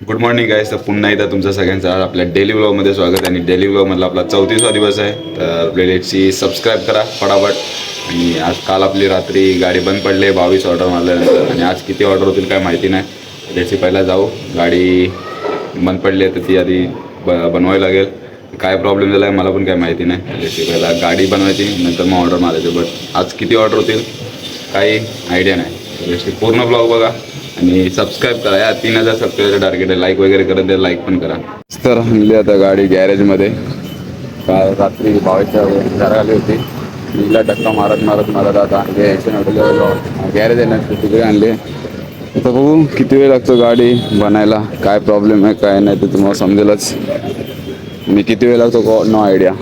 Good morning guys तर पुन्हा एकदा तुमचं सगळ्यांचं आज आपल्या डेली व्लॉगमध्ये स्वागत आणि डेली व्लॉगमधला आपला चौतीसवा दिवस आहे. तर प्लेटची सबस्क्राईब करा फटाफट. आणि आज काल आपली रात्री गाडी बंद पडली बावीस ऑर्डर मारल्यानंतर आणि आज किती ऑर्डर होतील काय माहिती नाही. त्याची पहिला जाऊ. गाडी बंद पडली आहे तर ती आधी ब बनवावी लागेल. काय प्रॉब्लेम झाला आहे मला पण काय माहिती नाही. त्याची पहिला गाडी बनवायची नंतर मग ऑर्डर मारायची. बट आज किती ऑर्डर होतील काही आयडिया नाही. पूर्ण ब्लॉग बघा. आणि सबस्क्राईब करा या तीन हजार सबस्क्राईबचं टार्गेट आहे. लाईक वगैरे करत द्या लाईक पण करा. तर आणली आता गाडी गॅरेजमध्ये काल रात्री भावाच्या घरा आली होती. तिला धक्का मारत मारत मारत आता आणली गॅरेज आहे ना तिकडे आणली. आता बघू किती वेळ लागतो गाडी बनायला. काय प्रॉब्लेम आहे काय नाही ते तुम्हाला समजेलच. मी किती वेळ लागतो नो आयडिया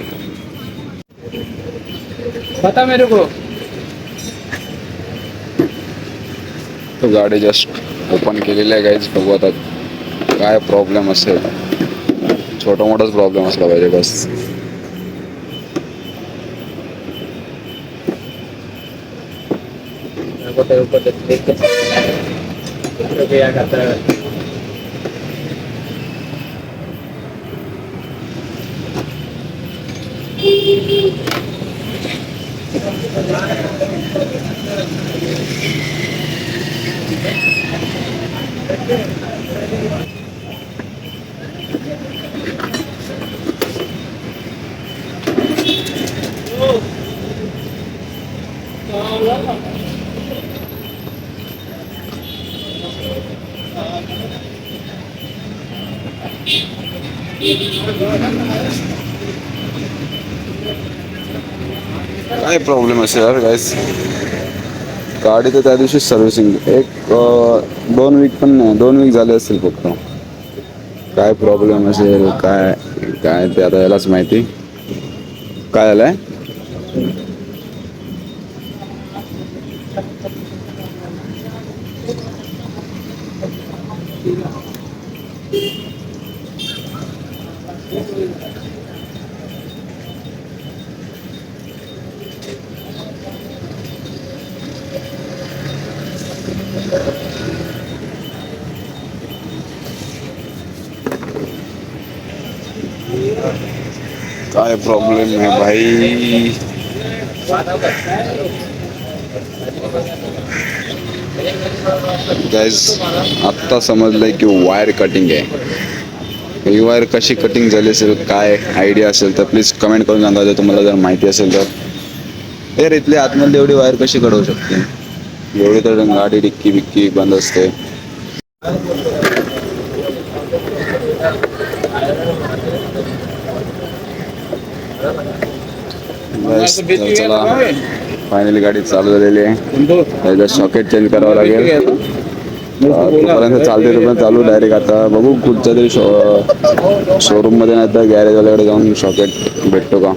बता मेरे को. तो गाडी जस्ट ओपन केलेली आहे काहीच बघू आता काय प्रॉब्लेम असेल. छोटा मोठाच प्रॉब्लेम असला पाहिजे बस. मेरे को तेरे ऊपर गाडी तर त्या दिवशी सर्व्हिसिंग एक दोन वीक पण नाही दोन वीक झाले असतील फक्त. काय प्रॉब्लेम असेल काय काय ते आता यालाच माहिती. काय झालं आहे प्रॉब्लेम है भाई। गॅस आत्ता समजलंय की वायर कटिंग आहे. ही वायर कशी कटिंग झाली असेल काय आयडिया असेल तर प्लीज कमेंट करून सांगा. जर तुम्हाला जर माहिती असेल तर. यार इथली आतमध्ये एवढी वायर कशी कडवू शकते? एवढी तर गाडी डिक्की बिक्की बंद असते. तर चला. फायनली गाडी चालू झालेली आहे. त्याचा सॉकेट चेंज करावं लागेल. तोपर्यंत चालते तोपर्यंत चालू डायरेक्ट आता. बघू कुठच्या तरी शो शोरूममध्ये नाही तर गॅरेजवाल्याकडे जाऊन सॉकेट भेटतो का?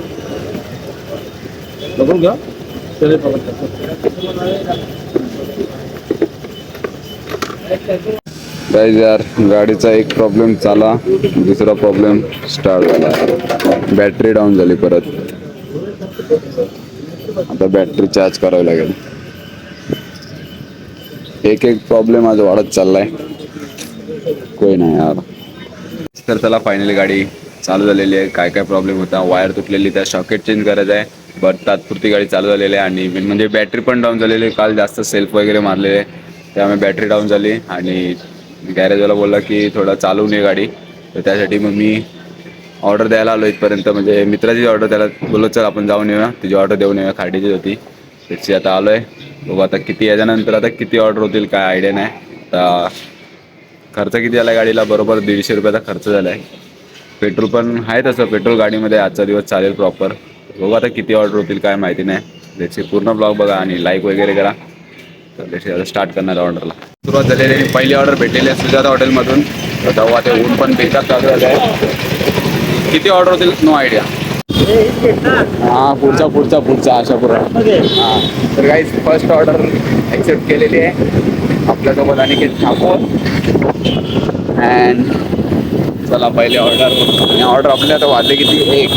गाईज यार गाडीचा एक प्रॉब्लेम चाला दुसरा प्रॉब्लेम स्टार्ट झाला. बॅटरी डाऊन झाली परत. आता बॅटरी चार्ज करावी लागेल. एक एक प्रॉब्लेम आज वाढत चाललाय. कोई नाही यार. तर चला फायनली गाडी चालू झालेली आहे. काय काय प्रॉब्लेम होता? वायर तुटलेली त्या शॉकेट चेंज करायचं आहे. बट तात्पुरती गाडी चालू झालेली आहे आणि मेन म्हणजे बॅटरी पण डाऊन झालेली आहे. काल जास्त सेल्फ वगैरे मारलेले. त्यामुळे बॅटरी डाऊन झाली आणि गॅरेजवाला बोलला की थोडा चालवून ये गाडी. तर त्यासाठी मग मी ऑर्डर द्यायला आलो इथपर्यंत. म्हणजे मित्राची ऑर्डर त्याला बोललो चल आपण जाऊन येऊया. तिची ऑर्डर देऊन येऊया खाडीची होती. त्याची आता आलो आहे बघू आता किती याच्यानंतर आता किती ऑर्डर होतील काय आयडिया नाही. आता खर्च किती आला गाडीला? बरोबर दीडशे रुपयाचा खर्च झाला आहे पेट्रोल पण आहे तसं. पेट्रोल गाडीमध्ये आजचा दिवस चालेल प्रॉपर बघू आता किती ऑर्डर होतील काय माहिती नाही. त्याची पूर्ण ब्लॉग बघा आणि लाईक वगैरे करा. तर त्याची आता स्टार्ट करणार ऑर्डरला सुरुवात झालेली पहिली ऑर्डर भेटलेली आहे सुजाता हॉटेलमधून तर तेव्हा ते ऊन पण बेकार चालू झालं आहे किती ऑर्डर होतील? नो आयडिया हां पुढचा पुढचा पुढचा अशा पुरा हां. तर काही फर्स्ट ऑर्डर ॲक्सेप्ट केलेली आहे. आपल्यासोबत अनिकेत ठाकूर. अँड चला पहिले ऑर्डर आणि ऑर्डर आपल्या आता वाजले किती? एक.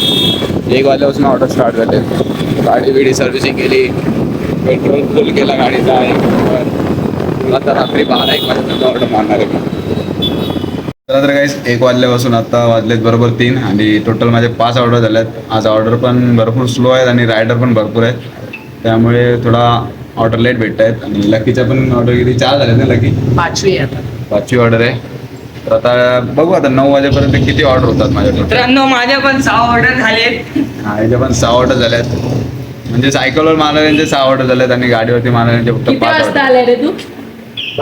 एक वाजल्यापासून ऑर्डर स्टार्ट झाले गाडी बिडी सर्व्हिसिंग केली. पेट्रोल फुल केला गाडीचा. एक. आता रात्री बारा एक वाजेपर्यंत ऑर्डर मारणार आहे चला तर काहीच एक वाजल्यापासून आता वाजलेत बरोबर तीन आणि टोटल माझे पाच ऑर्डर झाल्यात आज ऑर्डर पण भरपूर स्लो आहेत आणि रायडर पण भरपूर आहेत. त्यामुळे थोडा ऑर्डर लेट भेटत आहेत आणि लकीच्या पण ऑर्डर किती? चार झाल्यात ना लकी पाचवी आहे आता. पाचवी ऑर्डर आहे. तर आता बघू आता नऊ वाजेपर्यंत किती ऑर्डर होतात माझ्याकडे मित्रांनो माझ्या पण सहा ऑर्डर झालेत. हा याच्या पण सहा ऑर्डर झाल्यात म्हणजे सायकलवर मानवाल्यांचे सहा ऑर्डर झाल्यात आणि गाडीवरती मानवाल्यांचे फक्त किती पाच वाजता ऑर्डर आलाय रे तू?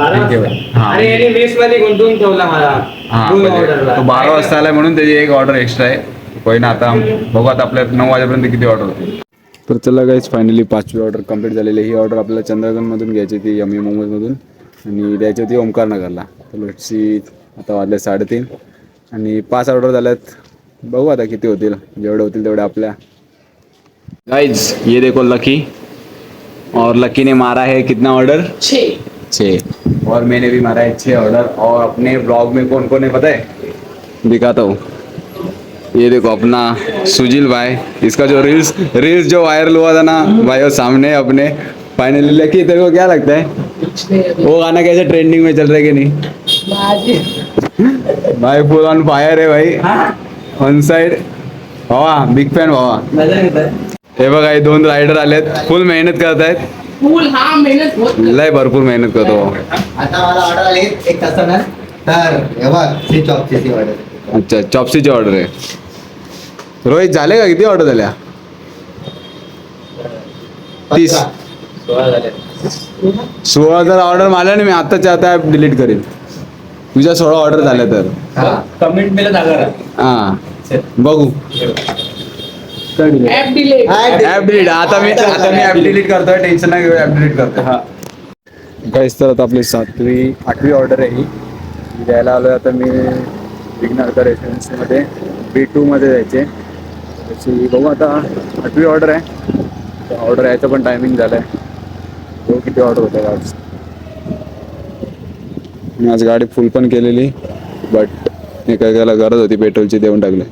ठीक आहे बाई. हा. अरे याने वीसमध्ये गुंतवून ठेवला मला हा दोन म्हणजे. तो बारा वाजता आलाय म्हणून त्याची एक ऑर्डर एक्स्ट्रा आहे. होईना आता बघू आता आपल्या नऊ वाजेपर्यंत किती ऑर्डर होते तर चला गाईज फायनली पाचवी ऑर्डर कंप्लीट झालेली. ही ऑर्डर आपल्याला चंद्रगणमधून घ्यायची होती यमी मोमोजमधून आणि द्यायची होती ओमकार नगरला तर लेट्सी आता वाजले साडेतीन. आणि पाच ऑर्डर झाल्यात. बघू आता किती होतील. जेवढे होतील तेवढे आपल्या. गाइज ये देखो लकी और लकी ने मारा है कितना ऑर्डर छे. छः। और मैंने भी मारा है छः ऑर्डर और अपने ब्लॉग में कौन कौन है पता है? दिखाता हूँ। ये देखो अपना सुजील भाई। इसका जो रील्स रील्स जो वायरल हुआ था ना भाई वो सामने अपने फाइनली लकी तेरे को क्या लगता है? वो गाना कैसे ट्रेंडिंग में चल रहा है कि नहीं? भाई फुल ऑन फायर है भाई। वन साइड भावा बिग फॅन भावा। हे बघा हे दोन रायडर आलेत। फुल मेहनत करत आहेत। फुल हा मेहनत होत नाही. लय भरपूर मेहनत करतो. आता मला ऑर्डर आली एक तासानं. तर हे बघ ती चॉपची ऑर्डर अच्छा चॉपसीची ऑर्डर आहे. रोहित झाले का? किती ऑर्डर झाल्या? तीस. सोळा झाले. सोळा जर ऑर्डर मारल्या ना मी आताच्या आता ॲप डिलीट करेन. तुझ्या सोळा ऑर्डर झाल्या तर. कमेंट मिळत आगर हा. बघू. ऍप डिले ऍप डिलीट आता मी आता मी ऍप डिलीट करतोय. टेन्शन नाही घेऊ ऍप डिलीट करतोय. हा. काहीच तर आता आपली सातवी आठवी ऑर्डर आहे ही. ही द्यायला आलोय. आता मी विघ्नहर्ता रेसिडेन्सीमध्ये बी टूमध्ये जायचे. त्याची बघू आता. आठवी ऑर्डर आहे. ऑर्डर यायचं पण टायमिंग झालं आहे बघू किती ऑर्डर होतं आज. मी आज गाडी फुल पण केलेली बट एकाला गरज होती पेट्रोलची देऊन टाकले.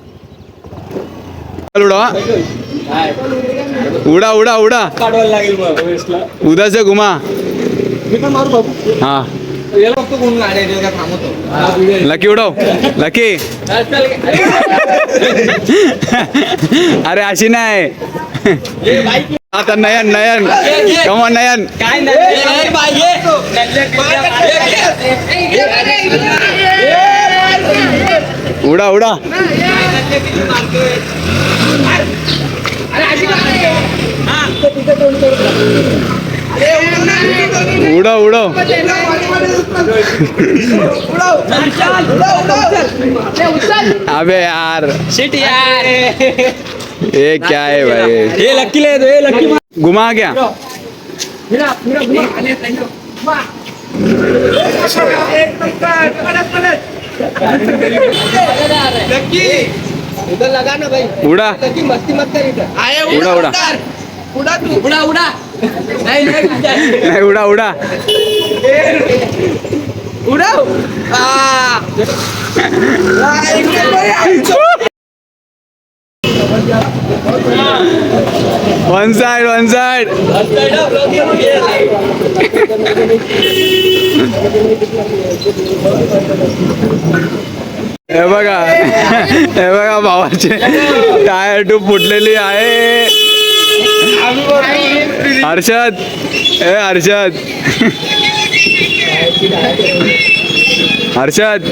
उडा उडा उडा उडा से घुमा हाँ लकी उडाव लकी अरे अशी नाही आता नयन नयन कमा नयन काय उडा उडा. उडा उडा अबे यार. शिट यार. ये क्या है भाई? हे लक्की ले हे लक्की घुमा क्या? लक्की उधर लगा ना भाई. उडा. मस्ती मत कर इधर आए उडा उडा उडा. तू. उडा उडा. नाही नाही नाही उडा उडा. उडाव आ. वन साइड वन साइड हे बघा. हे बघा भावाचे टायर टूब फुटलेली आहे. हर्षद. हे हर्षद. हर्षद.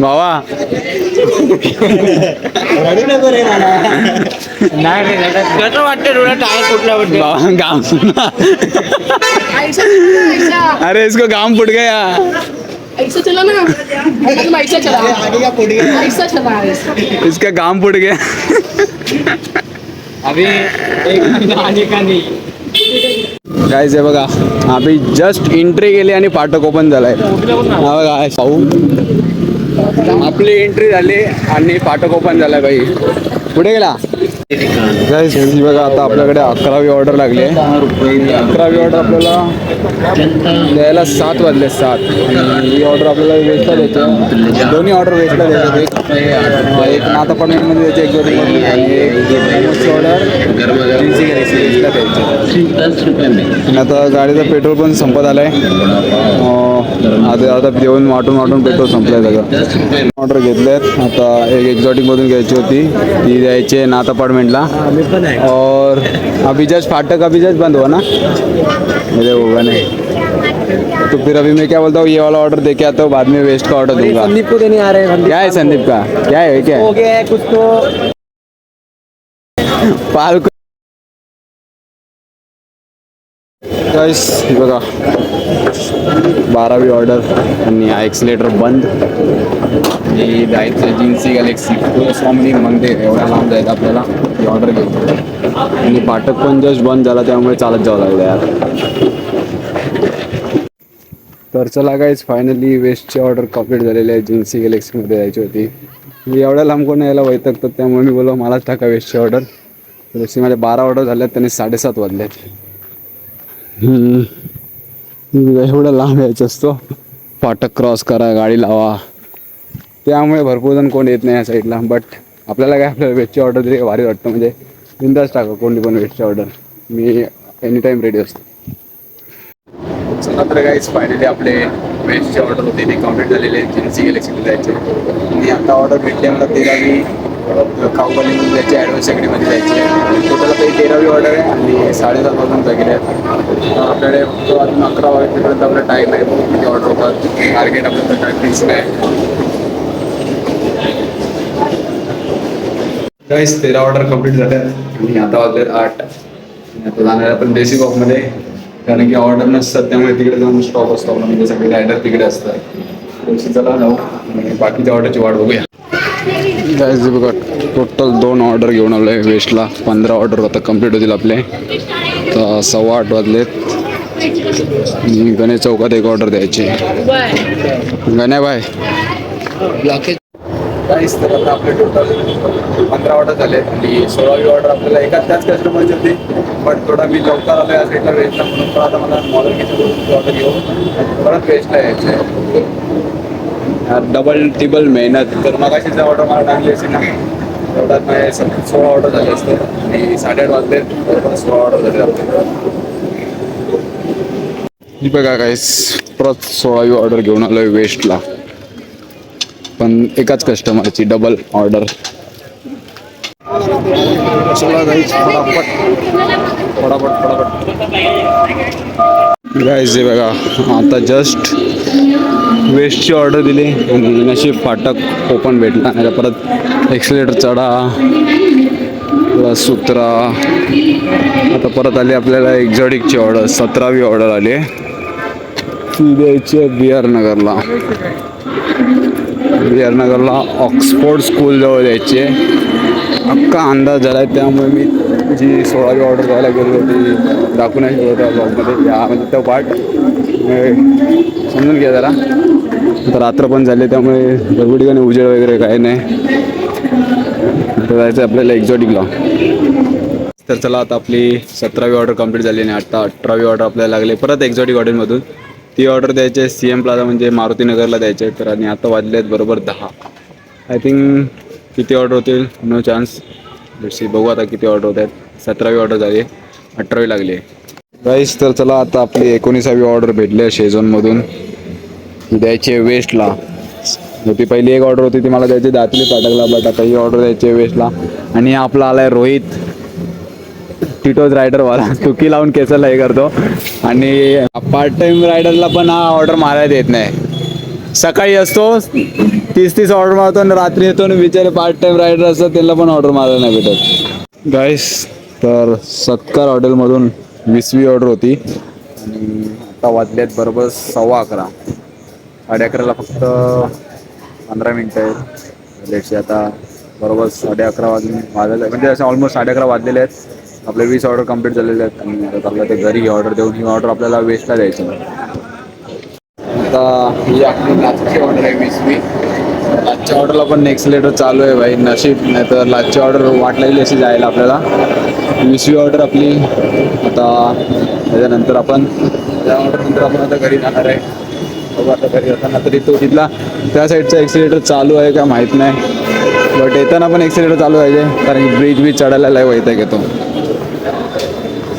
भावा. कसं वाटतं डोळा टायर कुठला वाटतं भावा गाम ऐसा ऐसा अरे इसको गाम फुट गया. ऐसा चला ना। तुम ऐसा चला। ऐसा चला इसका गाम फुट गया। अभी एक आने का नहीं। गाईज हे बघा आम्ही जस्ट एंट्री केली आणि फाटक ओपन झालाय. हा बघा पाहू. आपली एंट्री झाली आणि फाटक ओपन झालाय बाई पुढे गेला. गाईस ही बघा आता आपल्याकडे अकरावी ऑर्डर लागली आहे. अकरावी ऑर्डर आपल्याला द्यायला सात वाजले सात. आणि ही ऑर्डर आपल्याला वेस्टला द्यायची दोन्ही ऑर्डर वेस्टला द्यायचे एक एक नाथ अपार्टमेंटमध्ये द्यायची एक दोन आणि एक ऑर्डर जिन्सी वेस्टला द्यायची. आणि आता गाडीचं पेट्रोल पण संपत आलं आहे आता आता देऊन वाटून वाटून पेट्रोल संपलं आहे सगळं. ऑर्डर घेतलेत. आता एक एक्झॉटिकमधून घ्यायची होती. ती द्यायची आहे नाथ अपार्टमेंटला और अभी जस्ट फाटक अभी जस्ट बंद हुआ ना? मेरे होगा नहीं तो फिर अभी मैं क्या बोलता हूँ ये वाला ऑर्डर दे के आता हूँ बाद में वेस्ट का ऑर्डर दूँगा। संदीप को देने आ रहे हैं क्या है संदीप का? क्या है क्या हो? गया है कुछ तो पाल गाइस बघा. बारावी ऑर्डर आणि हा एक्सिलेटर बंद. आणि जायचं जिन्सी गॅलेक्सी हो, स्वामी मंदिर एवढ्या लांब जायचं आपल्याला. ही ऑर्डर घेऊ आणि फाटक पण जस्ट बंद झाला त्यामुळे चालत जावं लागलं यार. तर चला गाईज फायनली वेस्टची ऑर्डर कंप्लीट झालेली आहे. जिन्सी गॅलेक्सीमध्ये जायची होती. मी एवढ्या लांब कोण यायला वैतकतात त्यामुळे मी बोललो मलाच टाका वेस्टची ऑर्डर तर जशी माझ्या बारा ऑर्डर झाल्यात त्यांनी साडेसात वाजल्यात एवढं लांब यायचं असतो. फाटक क्रॉस करा गाडी लावा. त्यामुळे भरपूर जण कोण येत नाही या साईडला बट आपल्याला काय आपल्याला वेजची ऑर्डर दिली भारी वाटतं. म्हणजे बिंदास टाका कोणती पण वेजची ऑर्डर मी एनी टाईम रेडी असतो. चला तर काहीच फायनली आपले वेजची ऑर्डर होते. ते कंप्लीट झालेले. जिन्सी गॅलेक्सीला जायचे. आणि आता ऑर्डर भेटली मला आम्ही खाऊपाली जायची ॲडव्हान्स अकॅडमीमध्ये जायची टोटल आता ही तेरावी ऑर्डर आहे आणि साडेसातपासून वगैरे आहेत. आपल्याकडे अजून अकरा वाजेपर्यंत आपला टाईम आहे. किती ऑर्डर होतात. टार्गेट आपल्याला काय फिक्स नाही. काहीच तेरा ऑर्डर कंप्लीट झाल्या आणि आता वाजले आठ. आणि आता जाणार आपण देसी बॉकमध्ये कारण की ऑर्डर नसतात त्यामुळे तिकडे जाऊन स्टॉप असतो. म्हणजे सगळे रायडर तिकडे असतात. तशी चला जाऊ. आणि बाकीच्या ऑर्डरची वाट बघूया. गायज बघा टोटल दोन ऑर्डर घेऊन आलो आहे वेस्टला पंधरा ऑर्डर आता कंप्लीट होतील आपले. तर सव्वा आठ वाजलेत. आणि गणेश चौकात एक ऑर्डर द्यायची. गण्या बाय. काहीच तर आता आपले टोटल पंधरा ऑर्डर झाले आणि सोळावी ऑर्डर आपल्याला एकाच त्याच कस्टमरची होती. पण थोडा मी लवकर आलो या साईडला वेस्टला म्हणून. पण आता मला मॉडल घ्यायचं ऑर्डर घेऊन परत वेस्टला यायचं आहे डबल टिबल मेहनत. तर मग अशीच ऑर्डर मला टाकली असेल ना. तेवढ्यात माझे सोळा ऑर्डर झाले असते. आणि साडेआठ वाजले. सोळा ऑर्डर झाले आपले. बघा काहीच परत सोळावी ऑर्डर घेऊन आलोय वेस्टला पण एकाच कस्टमरची डबल ऑर्डर चला गाईज फटाफट. फटाफट फटाफट. गाईज हे बघा आता जस्ट वेस्टची ऑर्डर दिली. आणि अशी फाटक ओपन भेटला नाही तर परत एक्सिलेटर चढा. प्लस सुत्रा. आता परत आली आपल्याला एक्झॉटिकची ऑर्डर सतरावी ऑर्डर आली. आहे ती द्यायची आहे बी आर नगरला. बी आर नगरला ऑक्सफोर्ड स्कूलजवळ द्यायची आहे अख्खा अंदाज झाला आहे त्यामुळे मी जी सोळावी ऑर्डर द्यायला गेलो होती दाखवून नाही त्या ब्लॉगमध्ये या म्हणजे तो पार्ट समजून घ्या जरा. रात्र पण झाले त्यामुळे भरपूर ठिकाणी उजेड वगैरे काही नाही. तर जायचं आहे आपल्याला एक्झॉटिकला तर चला आता आपली सतरावी ऑर्डर कंप्लीट झाली आणि आता अठरावी ऑर्डर आपल्याला लागली. परत एक्झॉटिक हॉटेलमधून ती ऑर्डर द्यायची आहे सी एम प्लाझा म्हणजे मारुती नगरला द्यायचे आहे. तर आणि आता वाजले आहेत बरोबर दहा. आय थिंक किती ऑर्डर होतील? नो चान्स सी बघू आता किती ऑर्डर होत आहेत सतरावी ऑर्डर झाली आहे. अठरावी लागली आहे. प्राईस तर चला आता आपली एकोणीसावी ऑर्डर भेटली आहे शेझोनमधून द्यायची आहे वेस्टला ती पहिली एक ऑर्डर होती ती मला द्यायची. दातली पाटकला बट आता ही ऑर्डर द्यायची आहे वेस्टला आणि आपला आलाय रोहित. टिटोज रायडरवाला चुकी लावून केसला हे करतो. आणि पार्ट टाइम रायडरला पण हा ऑर्डर मारायला देत नाही. सकाळी असतो तीस तीस ऑर्डर मारतो आणि रात्री येतो आणि बिचारे पार्ट टाइम रायडर असतात त्यांना पण ऑर्डर मारायला नाही भेटत. गाईस तर सत्कार हॉटेलमधून वीसवी ऑर्डर होती. आणि आता वाजल्यात बरोबर सव्वा अकरा. साडे अकराला फक्त पंधरा मिनटं आहेत. लेटशी आता बरोबर साडे अकरा वाजून वाजले म्हणजे असं ऑलमोस्ट साडे अकरा वाजलेले आहेत. आपले वीस ऑर्डर कंप्लीट झालेले आहेत. आणि आता आपल्याला ते घरी ही ऑर्डर देऊन ही ऑर्डर आपल्याला वेस्टला द्यायची आता ही आपली नाचची ऑर्डर आहे वीसवी लास्टच्या ऑर्डरला पण नेक्स्ट लेटर चालू आहे भाई. नशीब नाही तर लास्टची ऑर्डर वाटलेली अशी जायला आपल्याला. वीसवी ऑर्डर आपली. आता त्याच्यानंतर आपण त्या ऑर्डरनंतर आपण आता घरी जाणार आहे. बघू घरी जाताना तरी तो तिथला त्या साईडचा एक्सिलेटर चालू आहे का माहीत नाही. बट येताना पण एक्सिलेटर चालू आहे कारण की ब्रिज बीज चढायला लय वैताग घेतो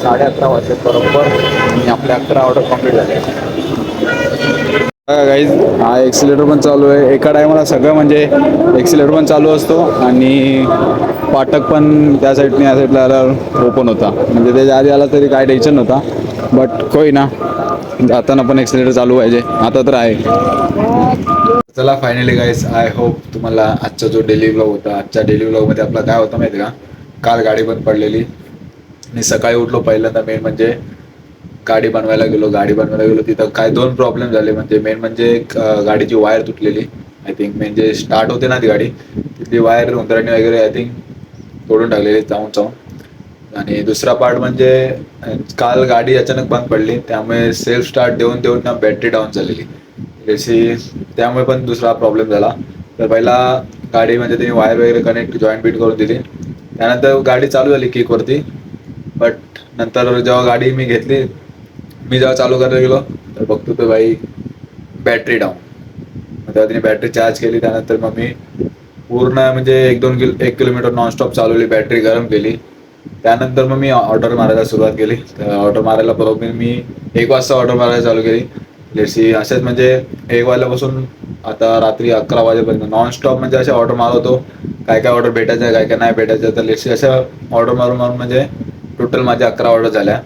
साडे अकरा वाजले बरोबर आणि आपले अकरा ऑर्डर कंप्लीट झाले. गाईज हा एक्सिलेटर पण चालू आहे. एका टायमाला सगळं म्हणजे एक्सिलेटर पण चालू असतो. आणि पाठक पण त्या साईडने या साईडला आल्यावर ओपन होता. म्हणजे त्याच्या आधी आला तरी काय टेन्शन नव्हता. बट कोई ना. जाताना पण एक्सिलेटर चालू पाहिजे. आता तर आहे. चला फायनली गाईस आय होप तुम्हाला आजचा जो डेली ब्लॉग होता आजच्या डेली ब्लॉगमध्ये आपला काय होता माहिती का? काल गाडी बंद पडलेली. आणि सकाळी उठलो पहिल्यांदा मेन म्हणजे गाडी बनवायला गेलो गाडी बनवायला गेलो. तिथं काय दोन प्रॉब्लेम झाले. म्हणजे मेन म्हणजे गाडीची वायर तुटलेली. आय थिंक म्हणजे स्टार्ट होते ना ती गाडी तिथली वायर उंदराने वगैरे आय थिंक तोडून टाकलेली जाऊन जाऊन. आणि दुसरा पार्ट म्हणजे काल गाडी अचानक बंद पडली त्यामुळे सेल्फ स्टार्ट देऊन देऊन ना बॅटरी डाऊन झालेली. जशी त्यामुळे पण दुसरा प्रॉब्लेम झाला. तर पहिला गाडी म्हणजे त्यांनी वायर वगैरे कनेक्ट जॉईंट बीट करून दिली. त्यानंतर गाडी चालू झाली किकवरती बट नंतर जेव्हा गाडी मी घेतली मी जेव्हा चालू करायला गेलो तर बघतो तर भाई बॅटरी डाऊन तेव्हा तिने बॅटरी चार्ज केली त्यानंतर मग मी पूर्ण म्हणजे एक दोन किलो एक किलोमीटर नॉनस्टॉप चालवली बॅटरी गरम केली. त्यानंतर मग मी ऑर्डर मारायला सुरुवात केली. तर ऑर्डर मारायला बरोबर मी एक वाजता ऑर्डर मारायला चालू केली. लेट्सी असेच म्हणजे एक वाजल्यापासून आता रात्री अकरा वाजेपर्यंत. नॉनस्टॉप म्हणजे असे ऑर्डर मारवतो काय काय ऑर्डर भेटायचं आहे काय काय नाही भेटायचं तर लेट्सी अशा ऑर्डर मारून मारून म्हणजे टोटल माझ्या अकरा ऑर्डर झाल्या.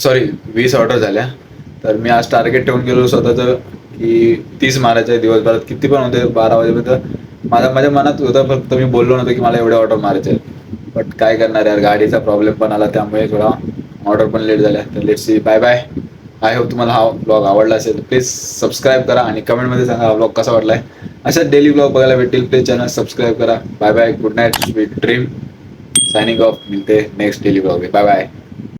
सॉरी वीस ऑर्डर झाल्या. तर मी आज टार्गेट ठेवून गेलो स्वतःचं की तीस मारायचं आहे दिवसभरात. किती पण होते बारा वाजेपर्यंत. माझ्या माझ्या मनात होतं फक्त मी बोललो नव्हतं की मला एवढे ऑर्डर मारायचे आहेत. बट काय करणार यार गाडीचा प्रॉब्लेम पण आला त्यामुळे थोडा ऑर्डर पण लेट झाल्या तर late see bye bye I hope तुम्हाला हा ब्लॉग आवडला असेल. प्लीज सबस्क्राईब करा आणि कमेंटमध्ये सांगा हा ब्लॉग कसा वाटला आहे अशा डेली ब्लॉग बघायला भेटतील. प्लीज चॅनल सबस्क्राईब करा. Bye bye good night sweet dream signing off मिळते next daily blog bye bye